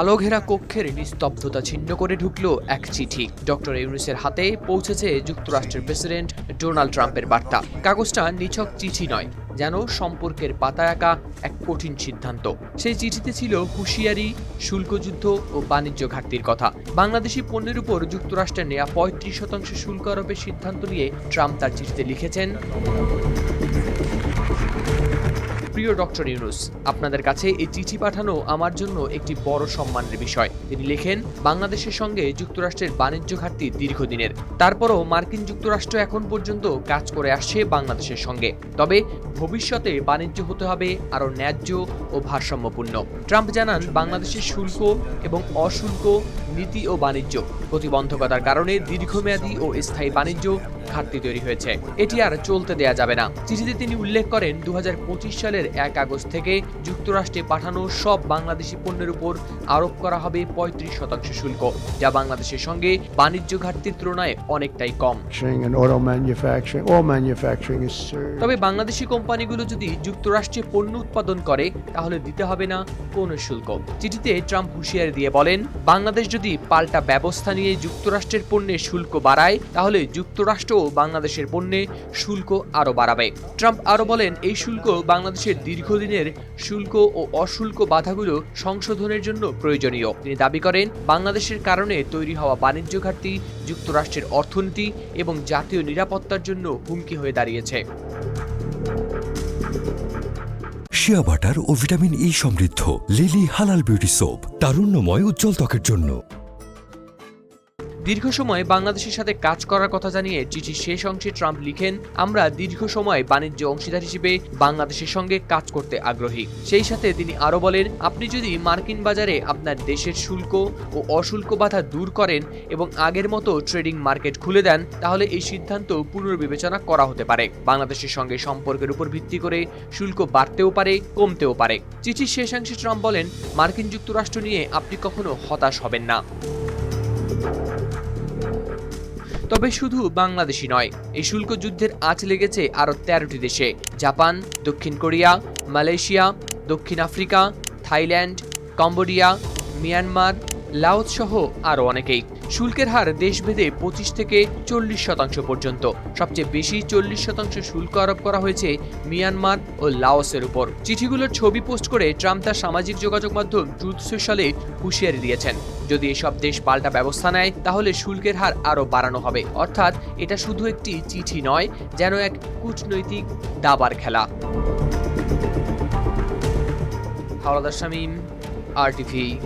আলোঘেরা কক্ষের নিস্তব্ধতা ছিন্ন করে ঢুকল এক চিঠি। ডক্টর ইউনুসের হাতে পৌঁছেছে যুক্তরাষ্ট্রের প্রেসিডেন্ট ডোনাল্ড ট্রাম্পের বার্তা। কাগজটা নিছক চিঠি নয়, যেন সম্পর্কের পাতা আঁকা এক কঠিন সিদ্ধান্ত। সেই চিঠিতে ছিল হুঁশিয়ারি, শুল্কযুদ্ধ ও বাণিজ্য ঘাটতির কথা। বাংলাদেশি পণ্যের উপর যুক্তরাষ্ট্রের নেয়া পঁয়ত্রিশ শতাংশ শুল্ক আরোপের সিদ্ধান্ত নিয়ে ট্রাম্প তার চিঠিতে লিখেছেন প্রিয় ডক্টর ইউনুস, আপনাদের কাছে এই চিঠি পাঠানো আমার জন্য একটি বড় সম্মানের বিষয়। তিনি লেখেন, বাংলাদেশের সঙ্গে যুক্তরাষ্ট্রের বাণিজ্য ঘাটতি দীর্ঘদিনের। তারপরও মার্কিন যুক্তরাষ্ট্র এখন পর্যন্ত কাজ করে আসছে বাংলাদেশের সঙ্গে। তবে ভবিষ্যতে বাণিজ্য হতে হবে আরও ন্যায্য ও ভারসাম্যপূর্ণ। ট্রাম্প জানান বাংলাদেশের শুল্ক এবং অশুল্ক নীতি ও বাণিজ্য প্রতিবন্ধকতার কারণে দীর্ঘমেয়াদী ও স্থায়ী বাণিজ্য ঘাটতি তৈরি হয়েছে। এটি আর চলতে দেয়া যাবে না। চিঠিতে তিনি উল্লেখ করেন দু হাজার পঁচিশ সালের এক আগস্ট থেকে যুক্তরাষ্ট্রে পাঠানো সব বাংলাদেশি পণ্যের উপর আরোপ করা হবে পঁয়ত্রিশ শতাংশ শুল্ক যা বাংলাদেশের সঙ্গে বাণিজ্য ঘাটতির তুলনায় অনেকটাই কম। তবে বাংলাদেশি কোম্পানিগুলো যদি যুক্তরাষ্ট্রে পণ্য উৎপাদন করে তাহলে দিতে হবে না কোনো শুল্ক। চিঠিতে ট্রাম্প হুঁশিয়ারি দিয়ে বলেন বাংলাদেশ যদি পাল্টা ব্যবস্থা নিয়ে যুক্তরাষ্ট্রের পণ্যে শুল্ক বাড়ায় তাহলে যুক্তরাষ্ট্রও বাংলাদেশের পণ্যে শুল্ক আরও বাড়াবে। ট্রাম্প আরও বলেন, এই শুল্ক বাংলাদেশের দীর্ঘদিনের শুল্ক ও অশুল্ক বাধাগুলো সংশোধনের জন্য প্রয়োজনীয়। তিনি দাবি করেন, বাংলাদেশের কারণে তৈরি হওয়া বাণিজ্য ঘাটতি, যুক্তরাষ্ট্রের অর্থনীতি এবং জাতীয় নিরাপত্তার জন্য হুমকি হয়ে দাঁড়িয়েছে। শিয়া বাটার ও ভিটামিন ই সমৃদ্ধ, লিলি হালাল বিউটি সোপ, তারুণ্যময় উজ্জ্বল ত্বকের জন্য। দীর্ঘ সময় বাংলাদেশের সাথে কাজ করার কথা জানিয়ে চিঠির শেষ অংশে ট্রাম্প লিখেন, আমরা দীর্ঘ সময় বাণিজ্য অংশীদার হিসেবে বাংলাদেশের সঙ্গে কাজ করতে আগ্রহী। সেই সাথে তিনি আরও বলেন, আপনি যদি মার্কিন বাজারে আপনার দেশের শুল্ক ও অশুল্ক বাধা দূর করেন এবং আগের মতো ট্রেডিং মার্কেট খুলে দেন, তাহলে এই সিদ্ধান্ত পুনর্বিবেচনা করা হতে পারে। বাংলাদেশের সঙ্গে সম্পর্কের উপর ভিত্তি করে শুল্ক বাড়তেও পারে, কমতেও পারে। চিঠির শেষাংশে ট্রাম্প বলেন, মার্কিন যুক্তরাষ্ট্র নিয়ে আপনি কখনো হতাশ হবেন না। তবে শুধু বাংলাদেশি নয়, এই শুল্ক যুদ্ধের আঁচ লেগেছে আরও তেরোটি দেশে। জাপান, দক্ষিণ কোরিয়া, মালয়েশিয়া, দক্ষিণ Africa, Thailand, Cambodia, Myanmar Laos সহ আরও অনেকেই। শুল্কের হার দেশভেদে পঁচিশ থেকে চল্লিশ শতাংশ পর্যন্ত। সবচেয়ে বেশি চল্লিশ শতাংশ শুল্ক আরোপ করা হয়েছে মিয়ানমার ও লাওসের উপর। চিঠিগুলোর ছবি পোস্ট করে ট্রাম্প তার সামাজিক যোগাযোগ মাধ্যম ট্রুথ সোশ্যালে হুঁশিয়ারি দিয়েছেন। যদি এসব দেশ পাল্টা ব্যবস্থা নেয়, তাহলে শুল্কের হার আরও বাড়ানো হবে। অর্থাৎ এটা শুধু একটি চিঠি নয়, যেন এক কূটনৈতিক দাবার খেলা। হাওলাদার শামীম, আর টিভি